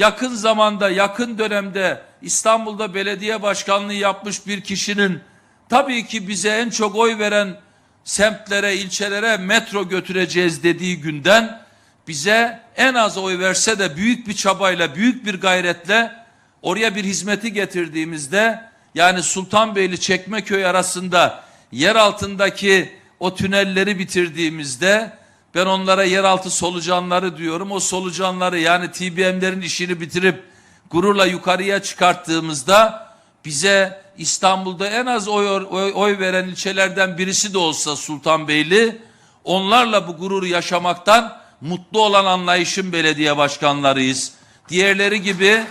yakın zamanda, yakın dönemde İstanbul'da belediye başkanlığı yapmış bir kişinin tabii ki bize en çok oy veren semtlere, ilçelere metro götüreceğiz dediği günden bize en az oy verse de büyük bir çabayla, büyük bir gayretle oraya bir hizmeti getirdiğimizde yani Sultanbeyli Çekmeköy arasında yer altındaki o tünelleri bitirdiğimizde ben onlara yeraltı solucanları diyorum. O solucanları yani TBM'lerin işini bitirip gururla yukarıya çıkarttığımızda bize İstanbul'da en az oy, oy, oy veren ilçelerden birisi de olsa Sultanbeyli onlarla bu gururu yaşamaktan mutlu olan anlayışın belediye başkanlarıyız. Diğerleri gibi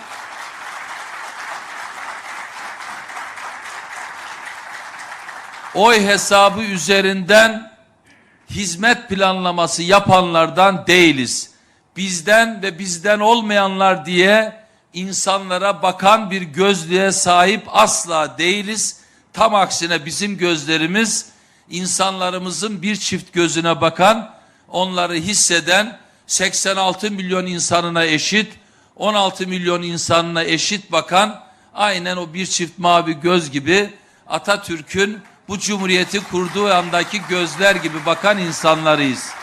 oy hesabı üzerinden hizmet planlaması yapanlardan değiliz. Bizden ve bizden olmayanlar diye insanlara bakan bir gözlüğe sahip asla değiliz. Tam aksine bizim gözlerimiz insanlarımızın bir çift gözüne bakan, onları hisseden 86 milyon insanına eşit, 16 milyon insanına eşit bakan aynen o bir çift mavi göz gibi Atatürk'ün bu cumhuriyeti kurduğu andaki gözler gibi bakan insanlarıyız.